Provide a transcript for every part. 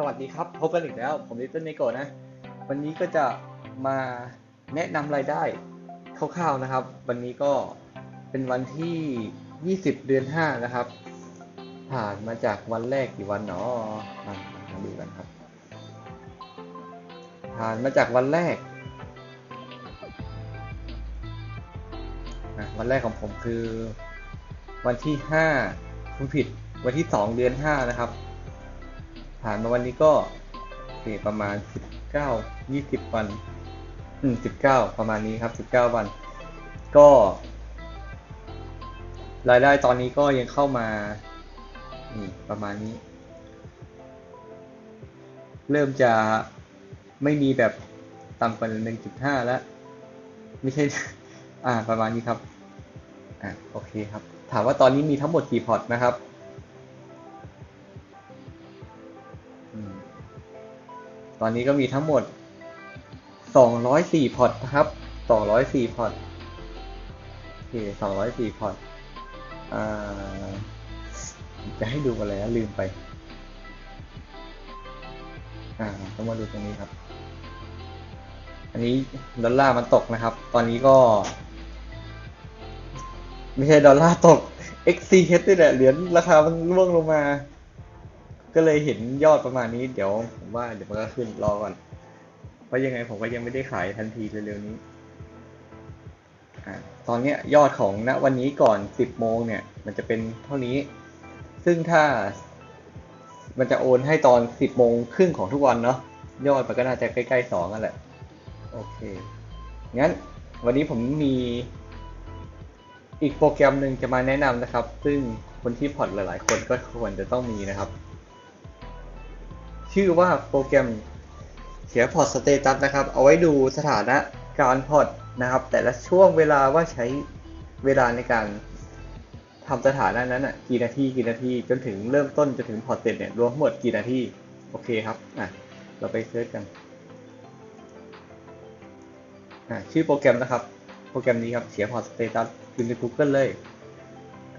สวัสดีครับ พบกันอีกแล้ว ผมลิตเติ้ลเนโกนะ วันนี้ก็จะมาแนะนำรายได้คร่าวๆนะครับ วันนี้ก็เป็นวันที่ 20 เดือน 5 นะครับ ผ่านมาจากวันแรกกี่วันเนาะมามาดูกันครับ ผ่านมาจากวันแรก วันแรกของผมคือ วันที่ 5 คุณผิด วันที่ 2 เดือน 5 นะครับ ผ่านมาวันนี้ก็ประมาณ19 20วัน อืม19ประมาณนี้ครับ19วัน ก็ รายได้ตอนนี้ก็ยังเข้ามานี่ประมาณนี้ เริ่มจะไม่มีแบบต่ำกว่า1.5แล้วไม่ใช่ อ่า ประมาณนี้ครับ อะโอเคครับ ถามว่าตอนนี้มีทั้งหมดกี่พอร์ตนะครับ ตอนนี้ก็มีทั้งหมด 204 พอร์ตนะครับ 204 พอร์ตโอเค204 พอร์ตอ่าจะให้ดูอะไรนะลืมไป อ่าต้องมาดูตรงนี้ครับ อันนี้ดอลลาร์มันตกนะครับ ตอนนี้ก็ ไม่ใช่ดอลลาร์ตก XCH นี่แหละเหรียญราคามันร่วงลงมา ก็เลยเห็นยอดประมาณนี้เดี๋ยวผมว่าเดี๋ยวมันก็ขึ้นรอก่อน เพราะยังไงผมก็ยังไม่ได้ขายทันทีเร็วๆนี้อตอนนี้ยอดของณวันนี้ก่อน 10 โมงเนี่ย มันจะเป็นเท่านี้ ซึ่งถ้ามันจะโอนให้ตอน 10 โมงครึ่งของทุกวันเนาะยอดมันก็น่าจะใกล้ๆ2นั่นแหละ โอเค งั้นวันนี้ผมมีอีกโปรแกรมหนึ่งจะมาแนะนำนะครับ ซึ่งคนที่พอร์ตหลายๆ คนก็ควรจะต้องมีนะครับ ชื่อว่าโปรแกรมเขียนพอร์ตสเตตัสนะครับ เอาไว้ดูสถานะการพอร์ตนะครับ แต่ละช่วงเวลาว่าใช้เวลาในการทำสถานะนั้นอะกี่นาทีกี่นาทีจนถึงเริ่มต้นจนถึงพอร์ตเสร็จเนี่ยรวมหมดกี่นาทีโอเคครับอะเราไปเซิร์ชกันอะชื่อโปรแกรมนะครับ โปรแกรมนี้ครับเสียพอร์ตสเตตัสอยู่ใน Google เลย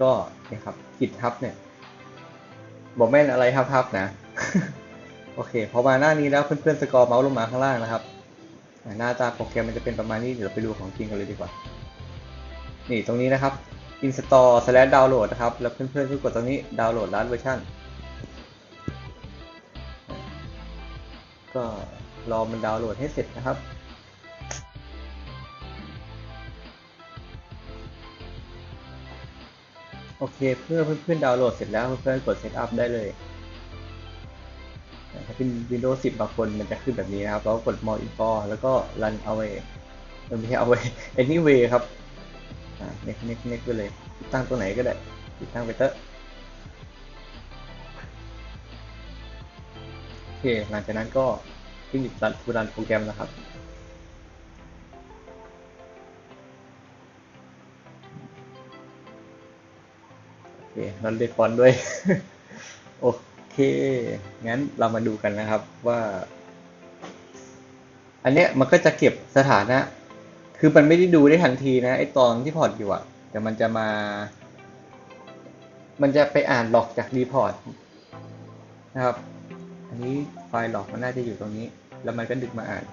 ก็เนี่ยครับกิจทับเนี่ยบอกแม่นอะไรทับทับนะ โอเค พอมาหน้านี้แล้วเพื่อนๆสกอร์เมาส์ลงมาข้างล่างนะครับ หน้าตาโปรแกรมมันจะเป็นประมาณนี้เดี๋ยวไปดูของจริงกันเลยดีกว่า นี่ตรงนี้นะครับ install slash download นะครับ แล้วเพื่อนๆก็กดตรงนี้ดาวน์โหลด last version ก็รอมันดาวน์โหลดให้เสร็จนะครับโอเคเพื่อเพื่อนๆดาวน์โหลดเสร็จแล้วเพื่อนๆกด setup ได้เลย ถ้าเป็น Windows 10 บางคนมันจะขึ้นแบบนี้นะครับ แล้วกด more info แล้วก็ run away เออไม่ใช่ away anyway ครับอ่า next next next ไปเลย ติดตั้งตัวไหนก็ได้ ติดตั้งไปเตอะโอเค หลังจากนั้นก็ขึ้นรันฟูรันโปรแกรมนะครับโอเครันเรสปอนด้วย โอ้ เค งั้นเรามาดูกันนะครับว่า อันเนี้ยมันก็จะเก็บสถานะ คือมันไม่ได้ดูได้ทันทีนะไอตอนที่พอร์ตอยู่อะแต่มันจะมา มันจะไปอ่านหลอกจากรีพอร์ตนะครับ อันนี้ไฟล์หลอกมันน่าจะอยู่ตรงนี้ แล้วมันก็ดึกมาอ่าน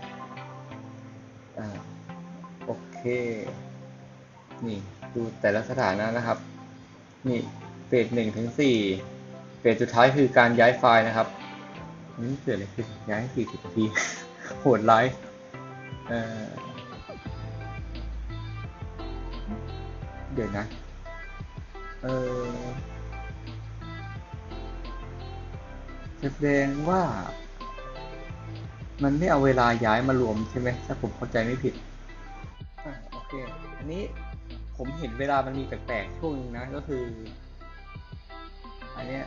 อ่าโอเค นี่ดูแต่ละสถานะนะครับ นี่เฟสหนึ่งถึงสี่ เฟสสุดท้ายคือการย้ายไฟล์นะครับนี่เกิดอะไรขึ้นย้ายสี่สิบนาทีโหดร้ายเอ่อเดี๋ยวนะ เออแสดงว่า มันไม่เอาเวลาย้ายมารวมใช่ไหมถ้าผมเข้าใจไม่ผิดอะโอเค อันนี้ผมเห็นเวลามันมีแปลกๆช่วงนึงนะ ก็คือ อันนี้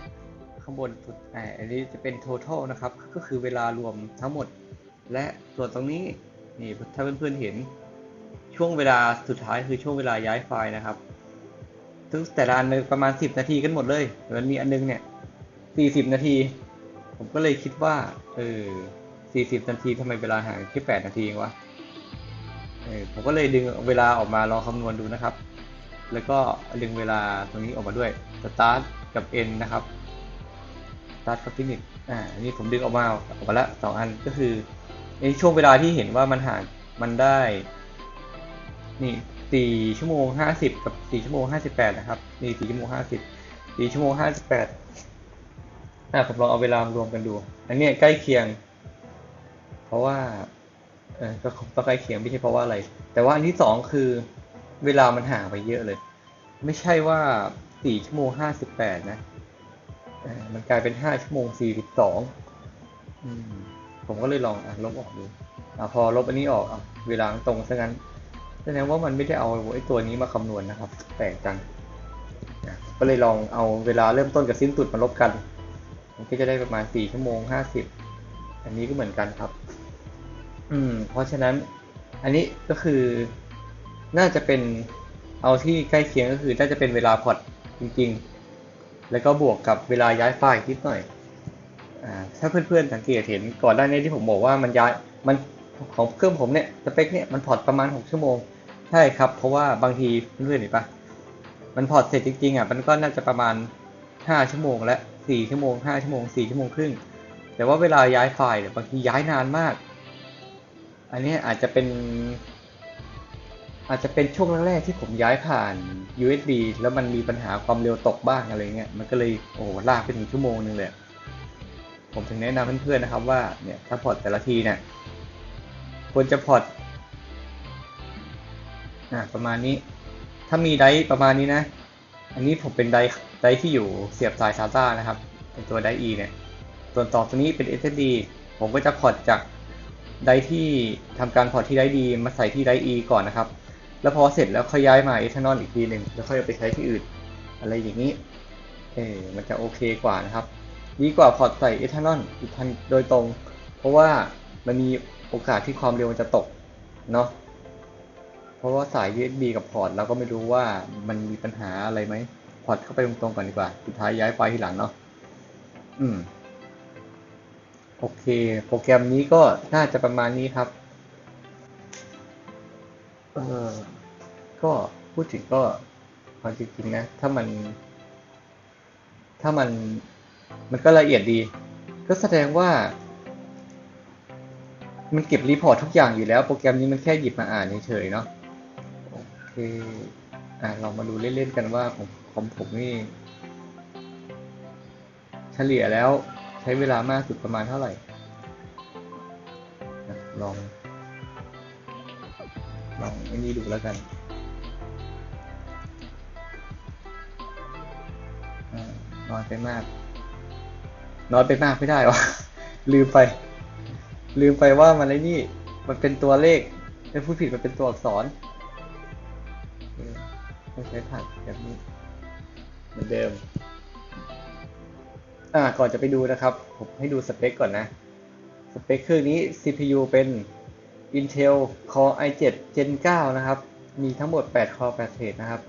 ข้างบนสุดอ่าอันนี้จะเป็น total นะครับ ก็คือเวลารวมทั้งหมด และส่วนตรงนี้นี่ถ้าเพื่อนๆเห็นช่วงเวลาสุดท้ายคือช่วงเวลาย้ายไฟล์นะครับซึ่งแต่ละอันประมาณ 10 นาทีกันหมดเลยแต่มันมีอันนึงเนี่ย 40 นาที ผมก็เลยคิดว่าเออ40 นาทีทำไมเวลาห่างแค่8นาทีเองวะเออผมก็เลยดึงเวลาออกมาลองคำนวณดูนะครับ แล้วก็ดึงเวลาตรงนี้ออกมาด้วย start กับ n นะครับ start for finish อ่าอันนี้ผมดึงออกมาออกมาละสองอันก็คือในช่วงเวลาที่เห็นว่ามันห่างมันได้นี่สี่ชั่วโมงห้าสิบกับสี่ชั่วโมงห้าสิบแปดนะครับนี่สี่ชั่วโมงห้าสิบสี่ชั่วโมงห้าสิบแปดอ่าผมลองเอาเวลารวมกันดู อันนี้ใกล้เคียง เพราะว่าเออก็ก็ใกล้เคียงไม่ใช่เพราะว่าอะไร แต่ว่าอันที่สองคือเวลามันห่างไปเยอะเลย ไม่ใช่ว่า สี่ชั่วโมงห้าสิบแปดนะมันกลายเป็นห้าชั่วโมงสี่สิบสองผมก็เลยลองอลบออกดูอพอลบอันนี้ออกอเวลาตรงซะงั้นแสดงว่ามันไม่ได้เอาไอ้ตัวนี้มาคำนวณนะครับ แปลกจังก็เลยลองเอาเวลาเริ่มต้นกับสิ้นสุดมาลบกันมันก็จะได้ประมาณสี่ชั่วโมงห้าสิบอันนี้ก็เหมือนกันครับ อืม เพราะฉะนั้น อันนี้ก็คือน่าจะเป็นเอาที่ใกล้เคียงก็คือน่าจะเป็นเวลาพอร์ต จริงๆ แล้วก็บวกกับเวลาย้ายไฟล์นิดหน่อยอ่าถ้าเพื่อนๆสังเกตเห็นก่อนหน้านี้ที่ผมบอกว่ามันย้ายมันของเครื่องผมเนี่ยสเปคเนี่ยมันพอร์ตประมาณ 6 ชั่วโมง ใช่ครับ เพราะว่าบางทีเพื่อนๆเห็นปะมันพอร์ตเสร็จจริงๆอะมันก็น่าจะประมาณ 5 ชั่วโมงและ4ชั่วโมง5ชั่วโมง4ชั่วโมงครึ่งแต่ว่าเวลาย้ายไฟล์เนี่ยบางทีย้ายนานมาก อันนี้อาจจะเป็น อาจจะเป็นช่วงแรกๆที่ผมย้ายผ่าน USB แล้วมันมีปัญหาความเร็วตกบ้างอะไรเงี้ย มันก็เลยโอ้ลากไปถึงชั่วโมงนึงเลย ผมถึงแนะนำเพื่อนๆนะครับว่าเนี่ยถ้าพอร์ตแต่ละทีเนี่ยควรจะพอร์ตอะประมาณนี้ ถ้ามีไดร์ประมาณนี้นะ อันนี้ผมเป็นไดร์ไดร์ที่อยู่เสียบสาย SATA นะครับ เป็นตัวไดร์ E เนี่ย ส่วนต่อตัวนี้เป็น SSD ผมก็จะพอร์ตจากไดร์ที่ทำการพอร์ตที่ไดร์ D มาใส่ที่ไดร์ E ก่อนนะครับ แล้วพอเสร็จแล้วค่อยย้ายมา Eternal อีกทีหนึ่งแล้วค่อยเอาไปใช้ที่อื่น อะไรอย่างนี้ เออมันจะโอเคกว่านะครับ ดีกว่าพอร์ตใส่ Eternal อีกทันโดยตรง เพราะว่ามันมีโอกาสที่ความเร็วมันจะตกเนาะ เพราะว่าสาย USB กับพอร์ตเราก็ไม่รู้ว่ามันมีปัญหาอะไรไหม พอร์ตเข้าไปตรงๆก่อนดีกว่า สุดท้ายย้ายไฟทีหลังเนาะ อืม โอเค โปรแกรมนี้ก็น่าจะประมาณนี้ครับ เออก็พูดถึงก็ความจริงๆนะ ถ้ามัน ถ้ามันมันก็ละเอียดดี ก็แสดงว่า มันเก็บรีพอร์ตทุกอย่างอยู่แล้ว โปรแกรมนี้มันแค่หยิบมาอ่านเฉยๆเนาะโอเคอะเรามาดูเล่นๆกันว่าของของผมนี่ เฉลี่ยแล้วใช้เวลามากสุดประมาณเท่าไหร่ลอง ลองอันนี้ดูแล้วกันอน้อยไปมาก น้อยไปมากไม่ได้วะลืมไป ลืมไปว่ามันไอ้นี่ มันเป็นตัวเลขไม่พูดผิดมันเป็นตัวอักษรต้องใช้ผักแบบนี้ เหมือนเดิม อ่าก่อนจะไปดูนะครับ ผมให้ดูสเปคก่อนนะ สเปคเครื่องนี้ CPU เป็น Intel Core i7 Gen 9 นะครับ มีทั้งหมด 8 Core 8 thread นะครับ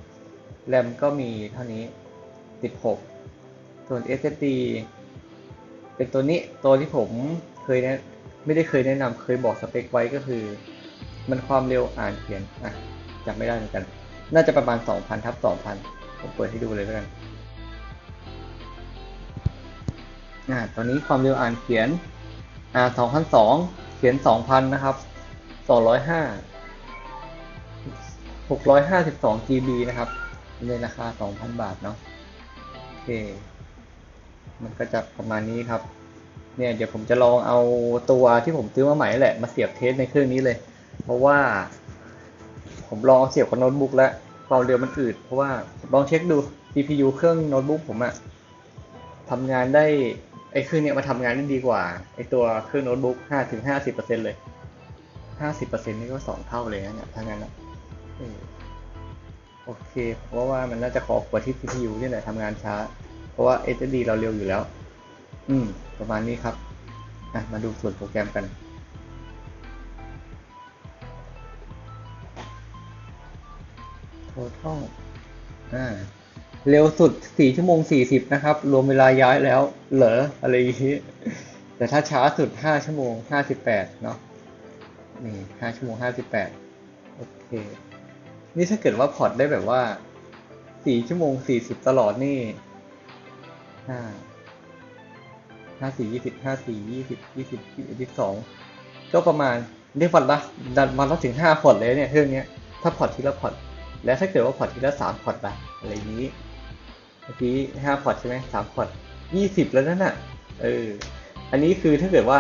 RAM ก็มีเท่านี้ 16 ส่วน SSD เป็นตัวนี้ ตัวที่ผมเคยนะไม่ได้เคยแนะนำเคยบอกสเปคไว้ก็คือ มันความเร็วอ่านเขียน อะจำไม่ได้เหมือนกัน น่าจะประมาณ 2,000ทับ2,000 ผมเปิดให้ดูเลยแล้วกัน อ่าตอนนี้ความเร็วอ่านเขียน อ่า2,002เขียน 2,000 นะครับ 205 652 GB นะครับ ในราคา2,000บาทเนาะโอเค มันก็จะประมาณนี้ครับ เนี่ยเดี๋ยวผมจะลองเอาตัวที่ผมซื้อมาใหม่แหละ มาเสียบเทสในเครื่องนี้เลย เพราะว่า ผมลองเสียบกับโน้ตบุ๊กแล้วความเร็วมันอืด เพราะว่าผมลองเช็คดู CPU เครื่องโน้ตบุ๊กผมอะทำงานได้ไอ้เครื่องเนี้ยมาทำงานได้ดีกว่าไอ้ตัวเครื่องโน้ตบุ๊กห้าถึงห้าสิบเปอร์เซ็นเลย ห้าสิบเปอร์เซ็นนี่ก็สองเท่าเลยนะเนี่ยถ้างั้นอะโอเคเพราะว่ามันน่าจะขอกว่าที่ CPU นี่แหละทำงานช้า เพราะว่า SSD เราเร็วอยู่แล้ว อืม ประมาณนี้ครับอะมาดูส่วนโปรแกรมกัน total อ่าเร็วสุด 4 ชั่วโมง 40 นะครับ รวมเวลาย้ายแล้ว เหรอ อะไรอย่างนี้ แต่ถ้าช้าสุด 5 ชั่วโมง 58 เนาะ นี่5ชั่วโมง58โอเค นี่ถ้าเกิดว่าพอร์ตได้แบบว่า4ชั่วโมง40ตลอดนี่อ่าห้าสี่ยี่สิบห้าสี่ยี่สิบยี่สิบยี่สิบสองก็ประมาณได้วันละดันวันละถึงห้าพอร์ตเลยเนี่ยเครื่องเนี้ยถ้าพอร์ตทีละพอร์ตแล้วถ้าเกิดว่าพอร์ตทีละสามพอร์ตละอะไรนี้เมื่อกี้ห้าพอร์ตใช่ไหมสามพอร์ตยี่สิบแล้วนั่นน่ะเอออันนี้คือถ้าเกิดว่า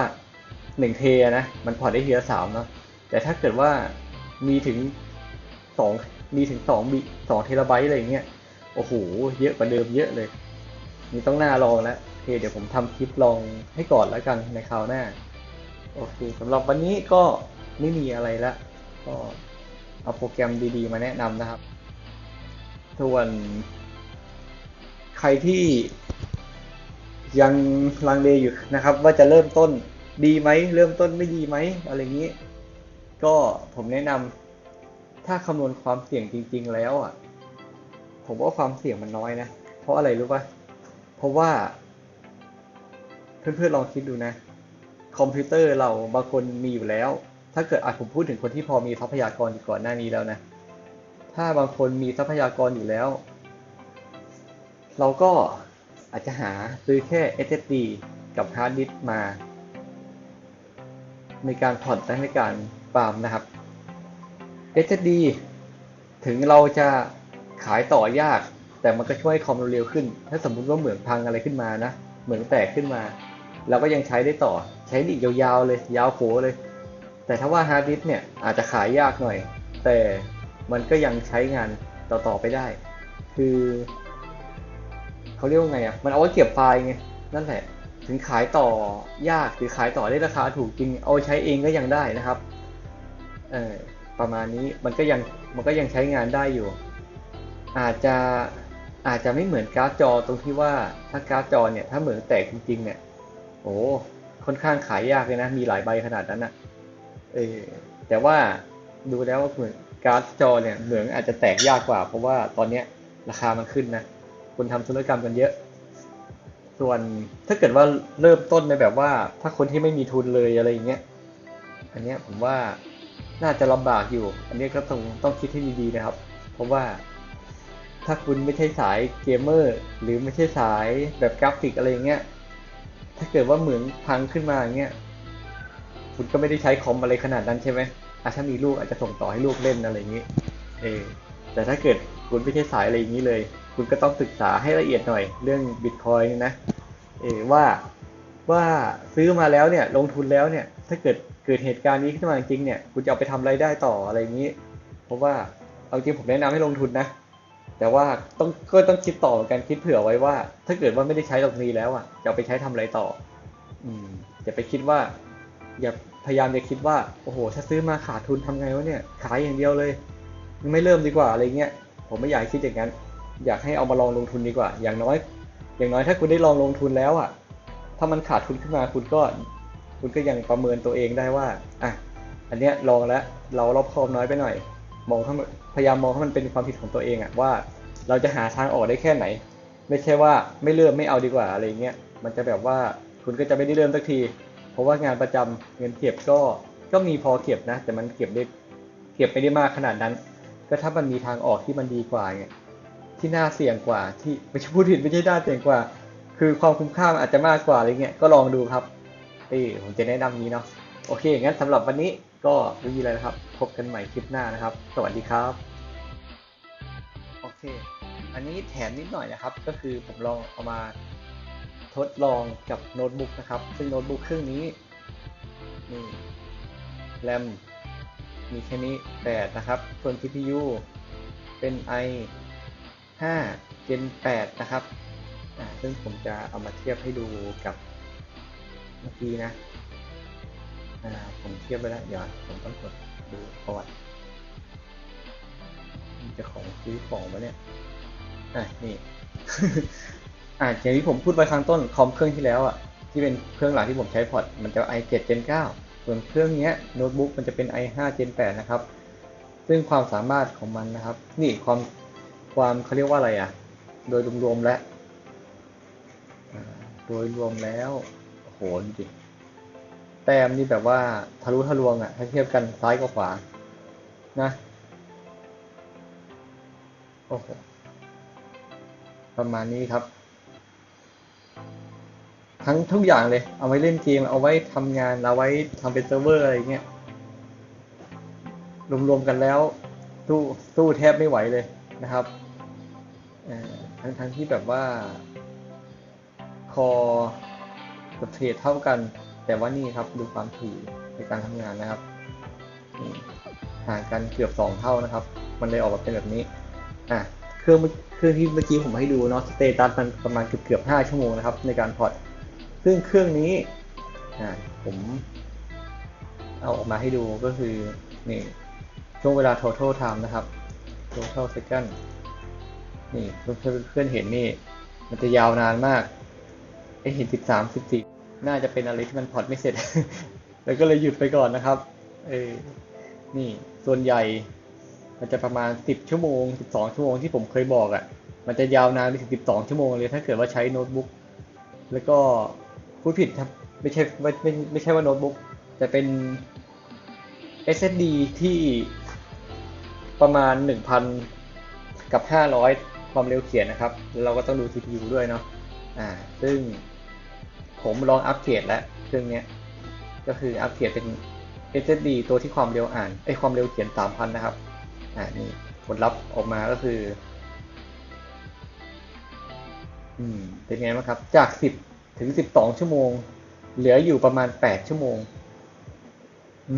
หนึ่งเทนะมันพอได้ทีละสามเนาะแต่ถ้าเกิดว่ามีถึงสองมีถึงสองบิสองเทราไบต์อะไรเงี้ยโอ้โหเยอะกว่าเดิมเยอะเลย นี่ต้องหน้าลองแล้วโอเคเดี๋ยวผมทำคลิปลองให้ก่อนแล้วกันในคราวหน้า โอเคสำหรับวันนี้ก็ไม่มีอะไรละก็เอาโปรแกรมดีๆ มาแนะนำนะครับ ส่วนใครที่ยังลังเลอยู่นะครับ ว่าจะเริ่มต้น ดีไหมเริ่มต้นไม่ดีไหมอะไรอย่างนี้ ก็ผมแนะนำถ้าคำนวณความเสี่ยงจริง ๆ แล้วอะ ผมว่าความเสี่ยงมันน้อยนะ เพราะอะไรรู้ป่ะเพราะว่า เพื่อนๆลองคิดดูนะ คอมพิวเตอร์เราบางคนมีอยู่แล้ว ถ้าเกิดอะผมพูดถึงคนที่พอมีทรัพยากรอยู่ก่อนหน้านี้แล้วนะถ้าบางคนมีทรัพยากรอยู่แล้ว เราก็อาจจะหาซื้อแค่ SSD กับฮาร์ดดิสก์มา ในการผ่อนและในการปาล์มนะครับ SSD ถึงเราจะขายต่อยาก แต่มันก็ช่วยคอมเราเร็วขึ้น ถ้าสมมุติว่าเหมืองพังอะไรขึ้นมานะ เหมืองแตกขึ้นมา เราก็ยังใช้ได้ต่อ ใช้ได้อีกยาวๆเลย ยาวโขเลย แต่ถ้าว่าฮาร์ดดิสก์เนี่ยอาจจะขายยากหน่อย แต่มันก็ยังใช้งานต่อๆไปได้ คือเขาเรียกว่าไงอะ มันเอาไว้เก็บไฟล์ไง นั่นแหละ ถึงขายต่อยากหรือขายต่อได้ราคาถูกจริง เอาใช้เองก็ยังได้นะครับ เออประมาณนี้มันก็ยังมันก็ยังใช้งานได้อยู่ อาจจะอาจจะไม่เหมือนการ์ดจอตรงที่ว่าถ้าการ์ดจอเนี่ยถ้าเหมือนแตกจริงๆ เนี่ยโอ้ค่อนข้างขายยากเลยนะ มีหลายใบขนาดนั้นนะเออแต่ว่าดูแล้วว่าเหมือนการ์ดจอเนี่ยเหมืองอาจจะแตกยากกว่า เพราะว่าตอนเนี้ยราคามันขึ้นนะคนทำธุรกรรมกันเยอะ ส่วนถ้าเกิดว่าเริ่มต้นในแบบว่า ถ้าคนที่ไม่มีทุนเลยอะไรอย่างเงี้ยอันเนี้ยผมว่าน่าจะลำบากอยู่ อันนี้ก็ต้องต้องคิดให้ดีๆนะครับ เพราะว่าถ้าคุณไม่ใช่สายเกมเมอร์ หรือไม่ใช่สายแบบกราฟิกอะไรเงี้ย ถ้าเกิดว่าเหมืองพังขึ้นมาอย่างเงี้ย คุณก็ไม่ได้ใช้คอมอะไรขนาดนั้นใช่ไหมอะถ้ามีลูกอาจจะส่งต่อให้ลูกเล่นอะไรอย่างงี้ เออแต่ถ้าเกิดคุณไม่ใช่สายอะไรอย่างนี้เลย คุณก็ต้องศึกษาให้ละเอียดหน่อยเรื่องบิตคอยน์นะเอว่าว่าซื้อมาแล้วเนี่ยลงทุนแล้วเนี่ยถ้าเกิดเกิดเหตุการณ์นี้ขึ้นมาจริงเนี่ยคุณจะเอาไปทำอะไรได้ต่ออะไรอย่างนี้ เพราะว่าเอาจริงผมแนะนำให้ลงทุนนะ แต่ว่าต้องก็ต้องคิดต่อเหมือนกันคิดเผื่อไว้ว่า ถ้าเกิดว่าไม่ได้ใช้ตรงนี้แล้วอะจะเอาไปใช้ทำอะไรต่อ อืมอย่าไปคิดว่า อย่าพยายามอย่าคิดว่าโอ้โหถ้าซื้อมาขาดทุนทำไงวะเนี่ยขายอย่างเดียวเลย ไม่เริ่มดีกว่าอะไรเงี้ยผมไม่อยากคิดอย่างนั้น อยากให้เอามาลองลงทุนดีกว่า อย่างน้อย อย่างน้อยถ้าคุณได้ลองลงทุนแล้วอะ ถ้ามันขาดทุนขึ้นมาคุณก็ คุณก็ยังประเมินตัวเองได้ว่าอะอันเนี้ยลองแล้วเรารอบคอบน้อยไปหน่อย มองให้มันพยายามมองให้มันเป็นความผิดของตัวเองอะว่า เราจะหาทางออกได้แค่ไหน ไม่ใช่ว่าไม่เริ่มไม่เอาดีกว่าอะไรเงี้ยมันจะแบบว่าคุณก็จะไม่ได้เริ่มสักที เพราะว่างานประจำเงินเก็บก็ก็มีพอเก็บนะ แต่มันเก็บได้เก็บไม่ได้มากขนาดนั้น ก็ถ้ามันมีทางออกที่มันดีกว่าเนี่ย ที่น่าเสี่ยงกว่า ที่ไม่ใช่พูดผิดไม่ใช่น่าเสี่ยงกว่า คือความคุ้มค่ามันอาจจะมากกว่าอะไรเงี้ยก็ลองดูครับเออผมจะแนะนำนี้เนาะโอเคงั้นสำหรับวันนี้ก็ไม่มีอะไรนะครับ พบกันใหม่คลิปหน้านะครับ สวัสดีครับโอเค อันนี้แถมนิดหน่อยนะครับ ก็คือผมลองเอามาทดลองกับโน้ตบุ๊กนะครับ ซึ่งโน้ตบุ๊กเครื่องนี้นี่แรมมีแค่นี้8นะครับ ส่วน CPU เป็น i 5 Gen 8 นะครับ ซึ่งผมจะเอามาเทียบให้ดูกับเมื่อกี้นะผมเทียบไปแล้วเดี๋ยวผมต้องกดดูประวัติมันจะของซื้อของวะเนี่ยอะนี่ อ่าอย่างที่ผมพูดไปข้งต้นคอมเครื่องที่แล้วอะที่เป็นเครื่องหลักที่ผมใช้พอร์ตมันจะ i7 Gen 9 ส่วนเครื่องเนี้ยโน้ตบุ๊กมันจะเป็น i5 Gen 8 นะครับ ซึ่งความสามารถของมันนะครับ นี่ความ ความเขาเรียกว่าอะไรอะ โดยรวมๆแล้วโดยรวมแล้วโอ้โหดูดิแต้มนี่แบบว่าทะลุทะลวงอะ่ะถ้าเทียบกันซ้ายกับขวานะโอ้โหประมาณนี้ครับ ทั้งทุกอย่างเลย เอาไว้เล่นเกม เอาไว้ทำงาน เอาไว้ทำเป็นเซิร์ฟเวอร์อะไรเงี้ยรวมๆกันแล้ว สู้สู้แทบไม่ไหวเลยนะครับ ทั้งทั้งที่แบบว่า คอกับเทรดเท่ากัน แต่ว่านี่ครับดูความถี่ในการทำงานนะครับห่างกันเกือบสองเท่านะครับ มันเลยออกมาเป็นแบบนี้อะเครื่องเครื่องที่เมื่อกี้ผมให้ดูเนาะสเตตัสมันประมาณเกือบเกือบห้าชั่วโมงนะครับ ในการพอร์ตซึ่งเครื่องนี้อ่าผมเอาออกมาให้ดูก็คือนี่ช่วงเวลา total time นะครับ total second นี่เพื่อนเพื่อนเห็นนี่ มันจะยาวนานมากไอเห็นสิบสามสิบสี่น่าจะเป็นอะไรที่มันพอร์ตไม่เสร็จ แล้วก็เลยหยุดไปก่อนนะครับ เออนี่ส่วนใหญ่มันจะประมาณสิบชั่วโมงสิบสองชั่วโมงที่ผมเคยบอกอะ่ะ มันจะยาวนานไปถึงสิบสองชั่วโมงเลยถ้าเกิดว่าใช้โน้ตบุ๊กแล้วก็พูดผิดครับไม่ใช่ไม่ไม่ไม่ใช่ว่าโน้ตบุ๊กแต่เป็น SSD ที่ประมาณ 1,000 กับ 500 ความเร็วเขียนนะครับแล้วเราก็ต้องดู CPU ด้วยเนาะอ่าซึ่งผมลองอัปเกรดแล้วเครื่องเนี้ยก็คืออัปเกรดเป็น SSD ตัวที่ความเร็วอ่านไอความเร็วเขียน 3,000 นะครับอ่านี่ผลลัพธ์ออกมาก็คือ อืมเป็นไงบ้างครับ จาก 10 ถึง 12 ชั่วโมง เหลืออยู่ประมาณ 8 ชั่วโมง อื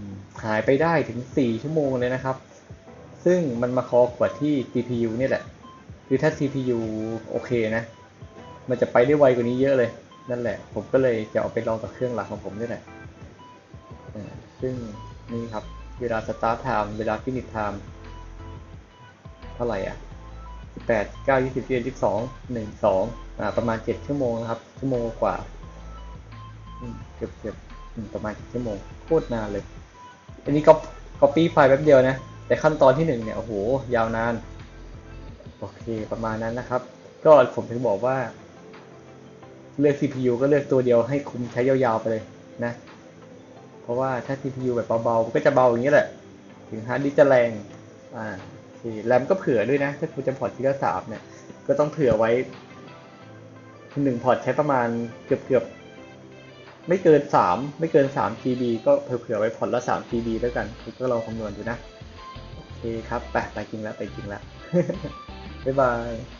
มหายไปได้ถึง 4 ชั่วโมงเลยนะครับ ซึ่งมันมาคอกว่าที่ CPU เนี่ยแหละ คือถ้า CPU โอเคนะ มันจะไปได้ไวกว่านี้เยอะเลย นั่นแหละ ผมก็เลยจะเอาไปลองกับเครื่องหลักของผมนี่แหละอ่าซึ่งนี่ครับ เวลา start time เวลา finish time เท่าไหร่อะแปดเก้ายี่สิบเอ็ดยี่สิบสองหนึ่งสองอ่าประมาณเจ็ดชั่วโมงนะครับ ชั่วโมงกว่าเกือบเกือบอืมประมาณเจ็ดชั่วโมง โคตรนานเลย อันนี้ก็ copy ไฟล์แป๊บเดียวนะ แต่ขั้นตอนที่หนึ่งเนี่ย โอ้โห ยาวนาน โอเคประมาณนั้นนะครับ ก็ผมถึงบอกว่า เลือก CPU ก็เลือกตัวเดียวให้คุ้มใช้ยาวๆไปเลยนะ เพราะว่าถ้า CPU แบบเบาๆมันก็จะเบาอย่างนี้แหละ ถึงฮาร์ดดิสก์จะแรงอ่าโอเคแรมก็เผื่อด้วยนะ ถ้าคุณจะพอร์ตทีละสามเนี่ย ก็ต้องเผื่อไว้หนึ่งพอร์ตใช้ประมาณเกือบเกือบๆไม่เกินสามไม่เกินสาม GB ก็เผื่อไว้พอร์ตละสาม GB แล้วกัน ก็ลองคำนวณดูนะ โอเคครับ ไปไปกินแล้วไปกินแล้ว บ๊ายบาย